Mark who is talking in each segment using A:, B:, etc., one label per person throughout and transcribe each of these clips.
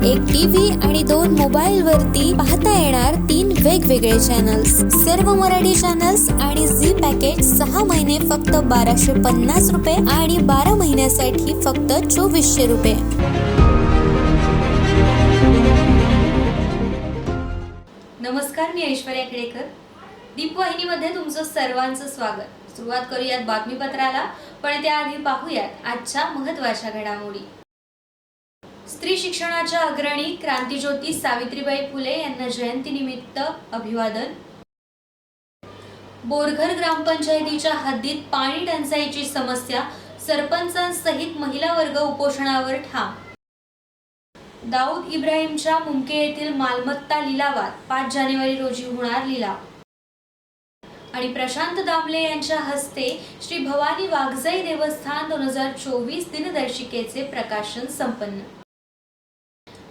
A: एक टीव्ही आणि दोन मोबाईल वरती पाहता येणार तीन वेगवेगळे चॅनल्स सर्व मराठी चॅनल्स आणि झी पॅकेज सहा महिने फक्त बाराशे पन्नास रुपये आणि बारा महिन्यासाठी फक्त चोवीसशे रुपये.
B: नमस्कार मी ऐश्वर्या खेडेकर दीपवाहिनीमध्ये तुमचं सर्वांचं स्वागत. सुरुवात करूयात बातमीपत्राला पण त्याआधी पाहूयात आजच्या महत्त्वाच्या घडामोडी. स्त्री शिक्षणाच्या अग्रणी क्रांतीज्योती सावित्रीबाई फुले यांना जयंतीनिमित्त अभिवादन. बोरघर ग्रामपंचायतीच्या हद्दीत पाणी टंचाईची समस्या सरपंचांसहित महिला वर्ग उपोषणावर ठाम. दाऊद इब्राहिमच्या मुमके येथील मालमत्ता लिलावात पाच जानेवारी रोजी होणार लिलाव. आणि प्रशांत दामले यांच्या हस्ते श्री भवानी वाघजाई देवस्थान दोन हजार चोवीस दिनदर्शिकेचे प्रकाशन संपन्न.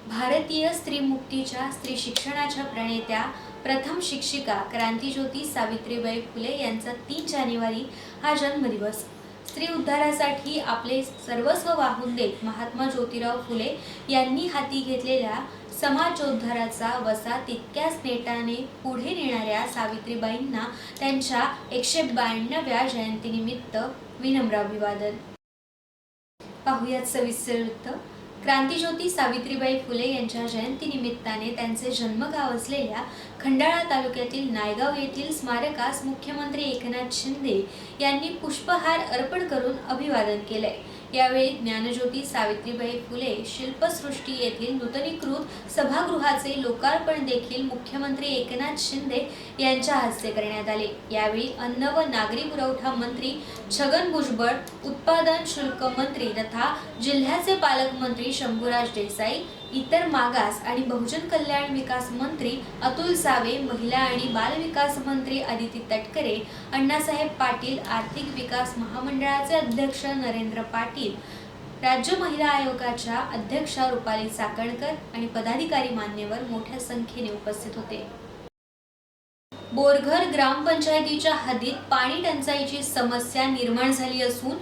B: भारतीय स्त्री मुक्तीच्या स्त्री शिक्षणाच्या प्रणेत्या प्रथम शिक्षिका क्रांतीज्योती सावित्रीबाई फुले यांचा तीन जानेवारी हा जन्मदिवस. स्त्री उद्धारासाठी आपले सर्वस्व वाहून देत महात्मा ज्योतिराव फुले यांनी हाती घेतलेल्या समाजोद्धाराचा वसा तितक्याच नेटाने पुढे नेणाऱ्या सावित्रीबाईंना त्यांच्या एकशे ब्याण्णव्या जयंतीनिमित्त विनम्र अभिवादन. पाहुयात सविस्तर वृत्त. क्रांतीज्योती सावित्रीबाई फुले यांच्या जयंतीनिमित्ताने त्यांचे जन्मगाव असलेल्या खंडाळा तालुक्यातील नायगाव येथील स्मारकास मुख्यमंत्री एकनाथ शिंदे यांनी पुष्पहार अर्पण करून अभिवादन केलंय. यावेळी ज्ञानज्योती सावित्रीबाई फुले शिल्पसृष्टी येथील नूतनीकृत सभागृहाचे लोकार्पण देखील मुख्यमंत्री एकनाथ शिंदे यांच्या हस्ते करण्यात आले. यावेळी अन्न व नागरी पुरवठा मंत्री छगन भुजबळ उत्पादन शुल्क मंत्री तथा जिल्ह्याचे पालकमंत्री शंभूराज देसाई इतर मागास आणि बहुजन कल्याण विकास मंत्री अतुल सावे महिला आणि बालविकास मंत्री आदिती तटकरे अण्णासाहेब पाटील आर्थिक विकास महामंडळाचे अध्यक्ष नरेंद्र पाटील राज्य महिला आयोगाच्या अध्यक्षा रुपाली चाकणकर आणि पदाधिकारी मान्यवर मोठ्या संख्येने उपस्थित होते. बोरघर ग्रामपंचायतीच्या हद्दीत पाणी टंचाईची समस्या निर्माण झाली असून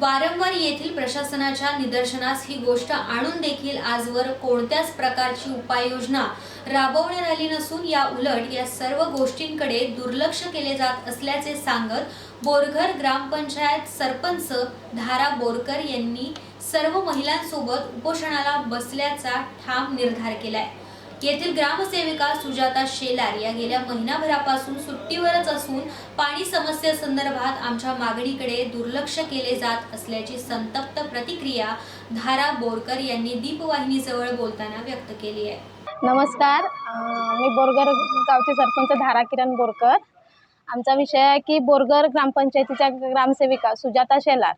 B: वारंवार येथील प्रशासनाच्या निदर्शनास ही गोष्ट आणून देखील आजवर कोणत्याच प्रकारची उपाययोजना राबवण्यात आली नसून या उलट या सर्व गोष्टींकडे दुर्लक्ष केले जात असल्याचे सांगत बोरघर ग्रामपंचायत सरपंच धारा बोरकर यांनी सर्व महिलांसोबत उपोषणाला बसल्याचा ठाम निर्धार केलाय. येथील ग्रामसेविका सुजाता शेलार या गेल्या महिनाभरापासून सुट्टीवरच असून पाणी समस्येसंदर्भात आमच्या मागणीकडे दुर्लक्ष केले जात असल्याची संतप्त प्रतिक्रिया धारा बोरकर यांनी दीपवाहिनीजवळ बोलताना व्यक्त केली आहे.
C: नमस्कार. मी बोरगर गावचे सरपंच धारा किरण बोरकर. आमचा विषय आहे की बोरगर ग्रामपंचायतीच्या ग्रामसेविका सुजाता शेलार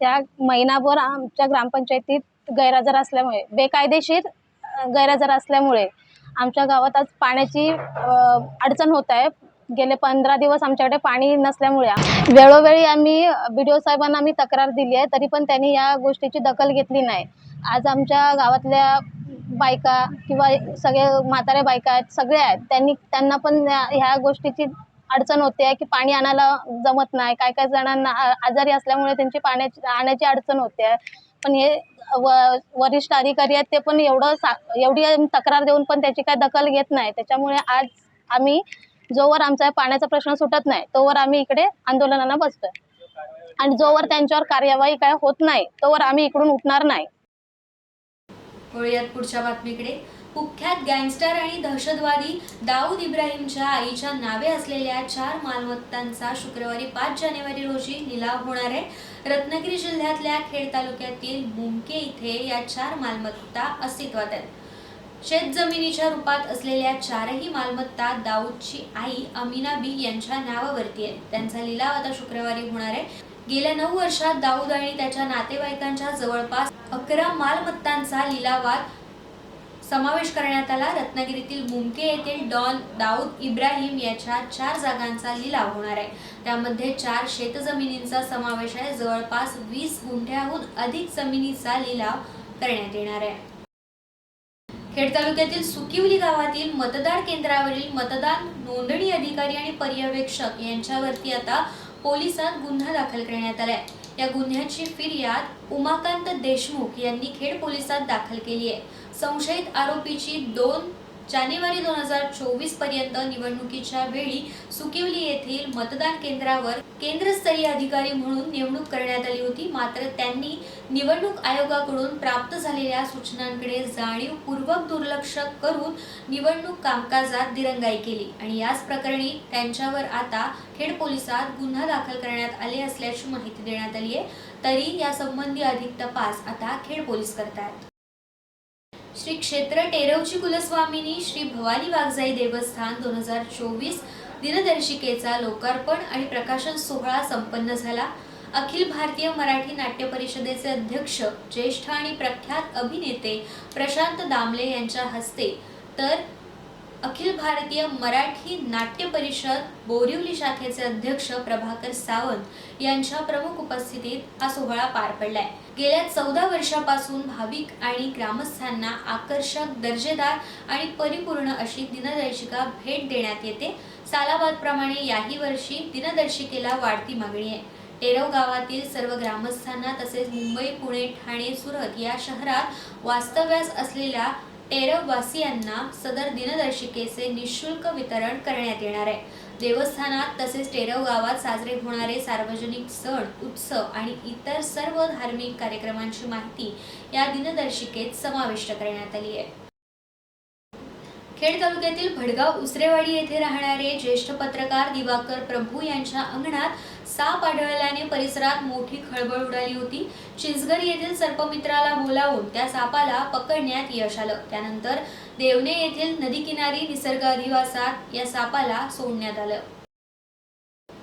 C: त्या महिनाभर आमच्या ग्रामपंचायतीत गैरहजर असल्यामुळे बेकायदेशीर गैरहजर असल्यामुळे आमच्या गावात आज पाण्याची अडचण होत आहे. गेले पंधरा दिवस आमच्याकडे पाणी नसल्यामुळे. वेळोवेळी आम्ही बी डी ओ साहेबांना आम्ही तक्रार दिली आहे तरी पण त्यांनी या गोष्टीची दखल घेतली नाही. आज आमच्या गावातल्या बायका किंवा सगळे म्हाताऱ्या बायका आहेत सगळे आहेत त्यांनी त्यांना पण ह्या गोष्टीची अडचण होते की पाणी आणायला जमत नाही. काय काय जणांना आजारी असल्यामुळे त्यांची पाण्याची आणायची अडचण होते पण हे व वरिष्ठ अधिकारी आहेत ते पण एवढं सा एवढी तक्रार देऊन पण त्याची काय दखल घेत नाही. त्याच्यामुळे आज आम्ही जोवर आमचा पाण्याचा प्रश्न सुटत नाही तोवर आम्ही इकडे आंदोलनाला बसतोय. आणि जोवर त्यांच्यावर कार्यवाही काय होत नाही तोवर आम्ही इकडून उठणार नाही.
B: पुढच्या बातमीकडे. कुख्यात गँगस्टर आणि दहशतवादी दाऊद इब्राहिमच्या आईच्या नावे असलेल्या चार मालमत्तांचा शुक्रवारी पाच जानेवारी रोजी लिलाव होणार आहे. रत्नागिरी जिल्ह्यातल्या खेड तालुक्यातील मुमके इथे या चार मालमत्ता अस्तित्वात आहेत. शेत जमिनीच्या रूपात असलेल्या चारही मालमत्ता दाऊदची आई अमिना बी यांच्या नावावरती आहे त्यांचा लिलाव आता शुक्रवारी होणार आहे. गेल्या नऊ वर्षात दाऊद आणि त्याच्या नातेवाईकांच्या जवळपास अकरा मालमत्तांचा लिलावात समावेश करण्यात आला. रत्नागिरीतील मुमके येथील डॉन दाऊद इब्राहिम याच्या चार जागांचा लिलाव होणार आहे. त्यामध्ये चार शेतजमिनींचा समावेश आहे. जवळपास वीस गुंठ्याहून अधिक जमिनीचा लिलाव करण्यात येणार आहे. खेड तालुक्यातील सुकिवली गावातील मतदार केंद्रावरील मतदान नोंदणी अधिकारी आणि पर्यवेक्षक यांच्यावरती आता पोलिसात गुन्हा दाखल करण्यात आलाय. या गुन्ह्याची फिर्याद उमाकांत देशमुख यांनी खेड पोलिसात दाखल केली आहे. संशयित आरोपीची दोन जानेवारी दोन हजार चोवीसपर्यंत निवडणुकीच्या वेळी सुकिवली येथील मतदान केंद्रावर केंद्रस्तरीय अधिकारी म्हणून नेमणूक करण्यात आली होती. मात्र त्यांनी निवडणूक आयोगाकडून प्राप्त झालेल्या सूचनांकडे जाणीवपूर्वक दुर्लक्ष करून निवडणूक कामकाजात दिरंगाई केली आणि याच प्रकरणी त्यांच्यावर आता खेड पोलिसात गुन्हा दाखल करण्यात आले असल्याची माहिती देण्यात आली आहे. तरी यासंबंधी अधिक तपास आता खेड पोलीस करतात श्री क्षेत्र टेरवची कुलस्वामिनी श्री भवानी वाघजाई देवस्थान दोन हजार चोवीस दिनदर्शिकेचा लोकार्पण आणि प्रकाशन सोहळा संपन्न झाला. अखिल भारतीय मराठी नाट्य परिषदेचे अध्यक्ष ज्येष्ठ आणि प्रख्यात अभिनेते प्रशांत दामले यांच्या हस्ते तर अखिल भारतीय मराठी नाट्य परिषद बोरिवली शाखेचे अध्यक्ष प्रभाकर सावंत यांच्या प्रमुख उपस्थितीत हा सोहळा पार पडलाय. गेल्या चौदा वर्षापासून भाविक आणि ग्रामस्थांना आकर्षक दर्जेदार आणि परिपूर्ण अशी दिनदर्शिका भेट देण्यात येते. सालाबादप्रमाणे याही वर्षी दिनदर्शिकेला वाढती मागणी आहे. टेरव गावातील सर्व ग्रामस्थांना तसेच मुंबई पुणे ठाणे सुरत या शहरात वास्तव्यास असलेल्या टेरववासियांना सदर दिनदर्शिकेचे निशुल्क वितरण करण्यात येणार आहे. देवस्थानात तसेच टेरव गावात साजरे होणारे सार्वजनिक सण उत्सव आणि इतर सर्व धार्मिक कार्यक्रमांची माहिती या दिनदर्शिकेत समाविष्ट करण्यात आली आहे. खेड तालुक्यातील भडगाव उसरेवाडी येथे राहणारे ज्येष्ठ पत्रकार दिवाकर प्रभू यांच्या अंगणात साप आढळल्याने परिसरात मोठी खळबळ उडाली होती. चिंचगर येथील सर्पमित्राला बोलावून त्या सापाला पकडण्यात यश आलं. त्यानंतर देवणे येथील नदीकिनारी निसर्ग अधिवासात या सापाला सोडण्यात आलं.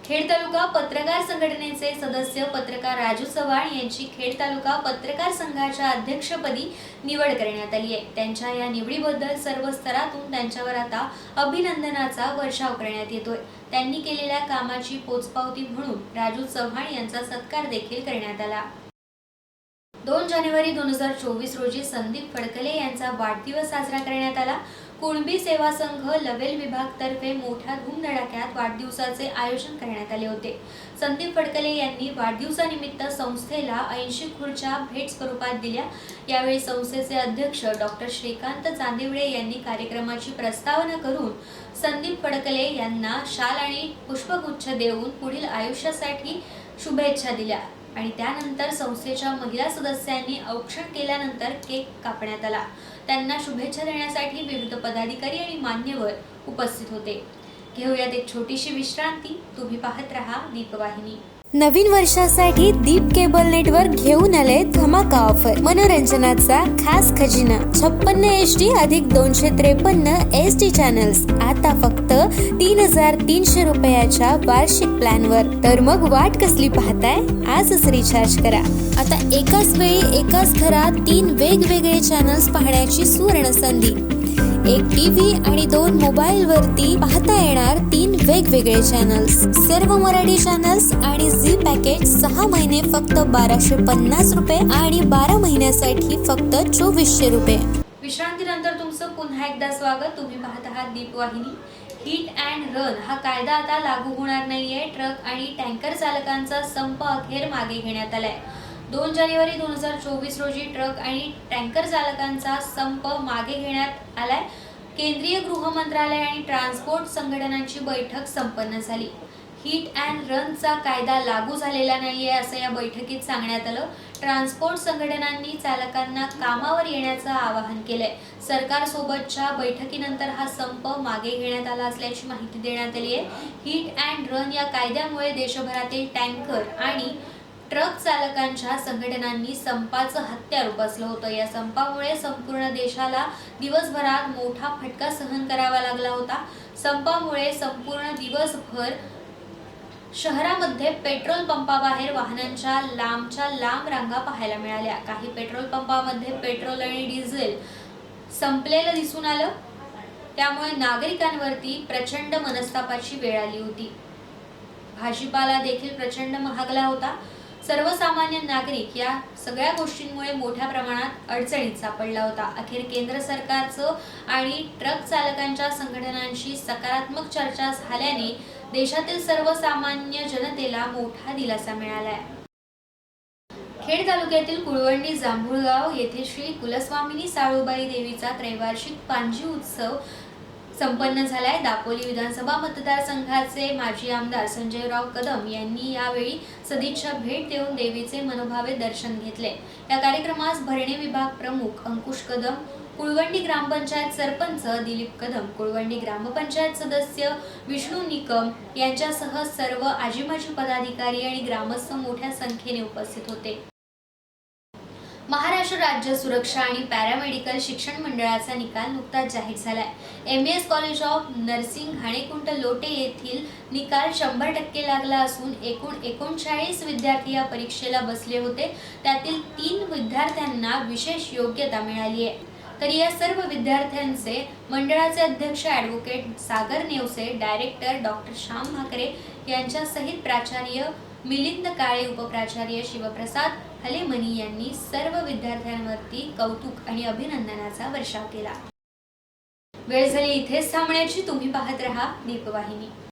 B: खेड तालुका पत्रकार संघटनेचे सदस्य पत्रकार राजू चव्हाण यांची खेड तालुका पत्रकार संघाच्या अध्यक्षपदी निवड करण्यात आली आहे. त्यांच्या या निवडीबद्दल सर्व स्तरातून त्यांच्यावर आता अभिनंदनाचा वर्षाव करण्यात येतोय. त्यांनी केलेल्या कामाची पोचपावती म्हणून राजू चव्हाण यांचा सत्कार देखील करण्यात आला. दोन जानेवारी दोन हजार चोवीस रोजी संदीप फडकले यांचा वाढदिवस साजरा करण्यात आला. कुणबी सेवा संघ लवेल विभाग तर्फे मोठ्या धूमधडाक्यात वाढदिवसाचे आयोजन करण्यात आले होते. संदीप फडकले यांनी वाढदिवसानिमित्त संस्थेला ऐंशी खुर्च्या भेट स्वरूपात दिल्या. यावेळी संस्थेचे अध्यक्ष डॉक्टर श्रीकांत चांदिवडे यांनी कार्यक्रमाची प्रस्तावना करून संदीप फडकले यांना शाल आणि पुष्पगुच्छ देऊन पुढील आयुष्यासाठी शुभेच्छा दिल्या. आणि त्यानंतर संस्थेच्या महिला सदस्यांनी औक्षण केल्यानंतर केक कापण्यात आला. त्यांना शुभेच्छा देण्यासाठी विविध पदाधिकारी आणि मान्यवर उपस्थित होते. घेऊयात एक छोटीशी विश्रांती. तुम्ही पाहत राहा दीपवाहिनी.
A: नवीन वर्षासाठी दीप केबल नेटवर्क घेऊन आले धमाका ऑफर. मनोरंजनाचा खास खजिना. छप्पन्न एच डी अधिक दोनशे त्रेपन्न एस टी चॅनल्स. आता फक्त तीन हजार तीनशे रुपयाच्या वार्षिक प्लॅनवर. तर मग वाट कसली पाहताय? आजच रिचार्ज करा. आता एकाच वेळी एकाच घरात तीन वेगवेगळे चॅनल्स पाहण्याची सुवर्ण संधी. एक टीव्ही आणि दोन मोबाईल वरती पाहता येणार तीन वेगवेगळे चॅनल्स सर्व मराठी चॅनल्स आणि झी पॅकेज सहा महिने फक्त बाराशे पन्नास रुपये आणि बारा महिन्यासाठी फक्त चोवीसशे रुपये.
B: विश्रांतीनंतर तुमचं पुन्हा एकदा स्वागत. तुम्ही पाहत आहात दीपवाहिनी हिट अँड रन हा कायदा आता लागू होणार नाहीये. ट्रक आणि टँकर चालकांचा संप अखेर मागे घेण्यात आलाय. दोन जानेवारी दोन हजार चोवीस रोजी ट्रक आणि टँकर चालकांचा संप मागे घेण्यात आलाय. केंद्रीय गृह मंत्रालय आणि ट्रान्सपोर्ट संघटनांची बैठक संपन्न झाली. हिट अँड रनचा कायदा लागू झालेला नाही आहे असं या बैठकीत सांगण्यात आलं. ट्रान्सपोर्ट संघटनांनी चालकांना कामावर येण्याचं आवाहन केलंय. सरकारसोबतच्या बैठकीनंतर हा संप मागे घेण्यात आला असल्याची माहिती देण्यात आली आहे हिट अँड रन या कायद्यामुळे देशभरातील टँकर आणि ट्रक चालकांच्या संघटनांनी संपाचं हत्यार बसलं होतं. या संपामुळे संपूर्ण देशाला दिवसभरात मोठा फटका सहन करावा लागला होता. संपामुळे संपूर्ण दिवसभर शहरामध्ये पेट्रोल पंपाबाहेर वाहनांच्या लांबच्या लांब रांगा पाहायला मिळाल्या. काही पेट्रोल पंपामध्ये पेट्रोल आणि डिझेल संपलेलं दिसून आलं. त्यामुळे नागरिकांवरती प्रचंड मनस्तापाची वेळ आली होती. भाजीपाला देखील प्रचंड महागला होता. सर्वसामान्य नागरिक या सगळ्या गोष्टींमुळे मोठ्या प्रमाणात अडचणीत सापडला होता. अखेर केंद्र सरकारचं आणि ट्रक चालकांच्या संघटनांशी सकारात्मक चर्चा झाल्याने देशातील सर्वसामान्य जनतेला मोठा दिलासा मिळालाय. खेड तालुक्यातील कुळवंडी जांभूळगाव येथे श्री कुलस्वामिनी साळूबाई देवीचा त्रैवार्षिक पांजी उत्सव संपन्न झालाय. दापोली विधानसभा मतदारसंघाचे माजी आमदार संजयराव कदम यांनी यावेळी सदिच्छा भेट देऊन देवीचे मनोभावे दर्शन घेतले. या कार्यक्रमास भरणे विभाग प्रमुख अंकुश कदम कुळवंडी ग्रामपंचायत सरपंच दिलीप कदम कुळवंडी ग्रामपंचायत सदस्य विष्णू निकम यांच्यासह सर्व आजीमाजी पदाधिकारी आणि ग्रामस्थ मोठ्या संख्येने उपस्थित होते. महाराष्ट्र राज्य सुरक्षा आणि पॅरामेडिकल शिक्षण मंडळाचा निकाल नुकताच जाहीर झालाय. M S college of nursing Ghanekunt Lote येथील निकाल शंभर टक्के लागला असून एकूण एकोणचाळीस विद्यार्थी या परीक्षेला बसले होते. त्यातील तीन विद्यार्थ्यांना विशेष योग्यता मिळाली आहे. तर या सर्व विद्यार्थ्यांचे मंडळाचे अध्यक्ष advocate Sagar Nevase director doctor Shyam Bhakare यांच्यासहित प्राचार्य मिलिंद काळे उपप्राचार्य शिवप्रसाद हलेमनी यांनी सर्व विद्यार्थ्यांवरती कौतुक आणि अभिनंदनाचा वर्षाव केला. वेळ झाली इथेच थांबण्याची तुम्ही पाहत रहा दीपवाहिनी